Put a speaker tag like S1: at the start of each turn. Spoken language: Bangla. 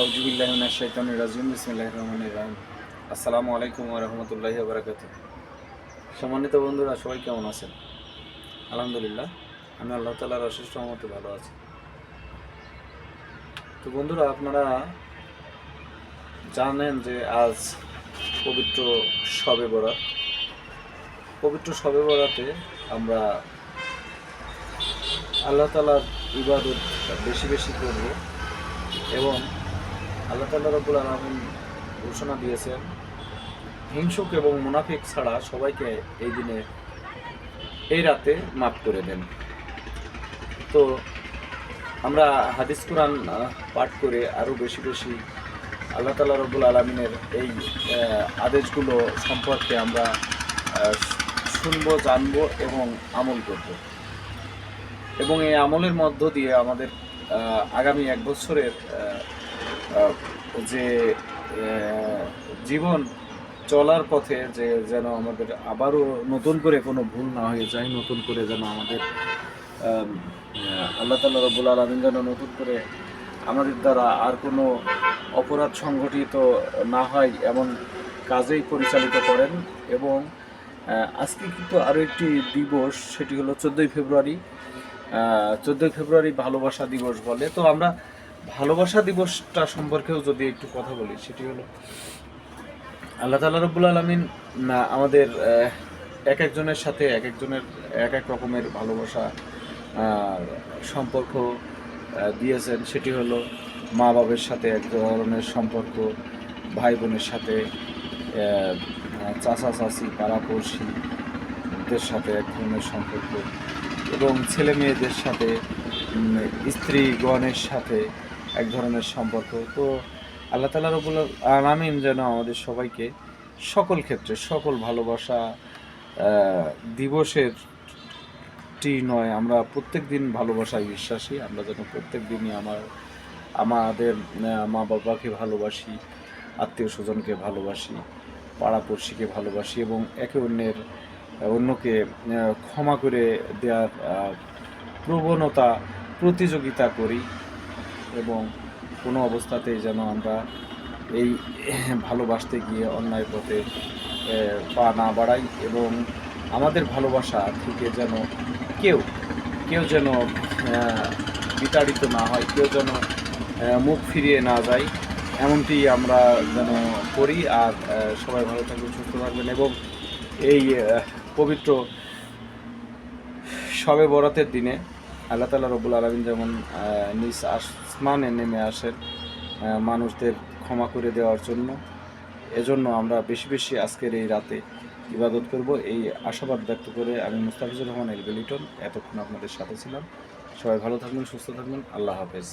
S1: আউজুবিল্লাহিমিনাশ শাইতানির রাজিম, বিসমিল্লাহির রহমানির রহিম। আসসালামু আলাইকুম রাহমাতুল্লাহি ওয়া বারাকাতুহু। সম্মানিত বন্ধুরা, সবাই কেমন আছেন? আলহামদুলিল্লাহ, আমি আল্লাহ তাআলার অশেষ রহমতে ভালো আছি। তো বন্ধুরা, আপনারা জানেন যে আজ পবিত্র শবে বরাত। পবিত্র শবে বরাতে আমরা আল্লাহ তালার ইবাদত বেশি বেশি করব এবং আল্লাহ তাল্লাহ রবুল আলমিন ঘোষণা দিয়েছেন, হিংসুক এবং মুনাফিক ছাড়া সবাইকে এই দিনে, এই রাতে মাফ করে দেন। তো আমরা হাদিস কোরআন পাঠ করে আরও বেশি বেশি আল্লাহ তাল্লাহ রবুল আলমিনের এই আদেশগুলো সম্পর্কে আমরা শুনব, জানব এবং আমল করব। এবং এই আমলের মধ্য দিয়ে আমাদের আগামী এক বছরের যে জীবন চলার পথে যে যেন আমাদের আবারও নতুন করে কোনো ভুল না হয়ে যায়, নতুন করে যেন আমাদের আল্লাহ তাল্লাহ রবুল আলমিন যেন নতুন করে আমাদের দ্বারা আর কোনো অপরাধ সংগঠিত না হয় এমন কাজেই পরিচালিত করেন। এবং আজকে কিন্তু আরও একটি দিবস, সেটি হলো চোদ্দোই ফেব্রুয়ারি। চোদ্দোই ফেব্রুয়ারি ভালোবাসা দিবস বলে। তো আমরা ভালোবাসা দিবসটা সম্পর্কেও যদি একটু কথা বলি, সেটি হলো আল্লাহ তালা রব্বুল আলমিন আমাদের এক একজনের সাথে এক একজনের, এক এক রকমের ভালোবাসা সম্পর্ক দিয়েছেন। সেটি হলো মা বাবার সাথে এক ধরনের সম্পর্ক, ভাই বোনের সাথে চাচা, চাচি পাড়াপড়শিদের সাথে এক ধরনের সম্পর্ক এবং ছেলে মেয়েদের সাথে স্ত্রীগণের সাথে এক ধরনের সম্পর্ক। তো আল্লাহ তালা রবুল আলামিন যেন আমাদের সবাইকে সকল ক্ষেত্রে, সকল ভালোবাসা দিবসের টি নয়, আমরা প্রত্যেক দিন ভালোবাসায় বিশ্বাসী, আমরা যেন প্রত্যেক দিনই আমার, আমাদের মা বাবাকে ভালোবাসি আত্মীয় স্বজনকে ভালোবাসি, পাড়াপড়শিকে ভালোবাসি এবং একে অন্যের, অন্যকে ক্ষমা করে দেওয়ার প্রবণতা, প্রতিযোগিতা করি। এবং কোনো অবস্থাতেই যেন আমরা এই ভালোবাসতে গিয়ে অন্যায় পথে পা না বাড়াই এবং আমাদের ভালোবাসা থেকে যেন কেউ কেউ যেন বিতাড়িত না হয়, কেউ যেন মুখ ফিরিয়ে না যায়, এমনটি আমরা যেন করি আর সবাই ভালো থাকবেন, সুস্থ থাকবেন এবং এই পবিত্র সবে বরাতের দিনে আল্লাহ তালা রবুল আলমিন যেমন নিজ আসমানে নেমে আসেন মানুষদের ক্ষমা করে দেওয়ার জন্য। এজন্য আমরা বেশি বেশি আজকের এই রাতে ইবাদত করব। এই আশাবাদ ব্যক্ত করে আমি মুস্তাফিজুর রহমান এলবেলিটন এতক্ষণ আপনাদের সাথে ছিলাম। সবাই ভালো থাকবেন, সুস্থ থাকবেন। আল্লাহ হাফেজ।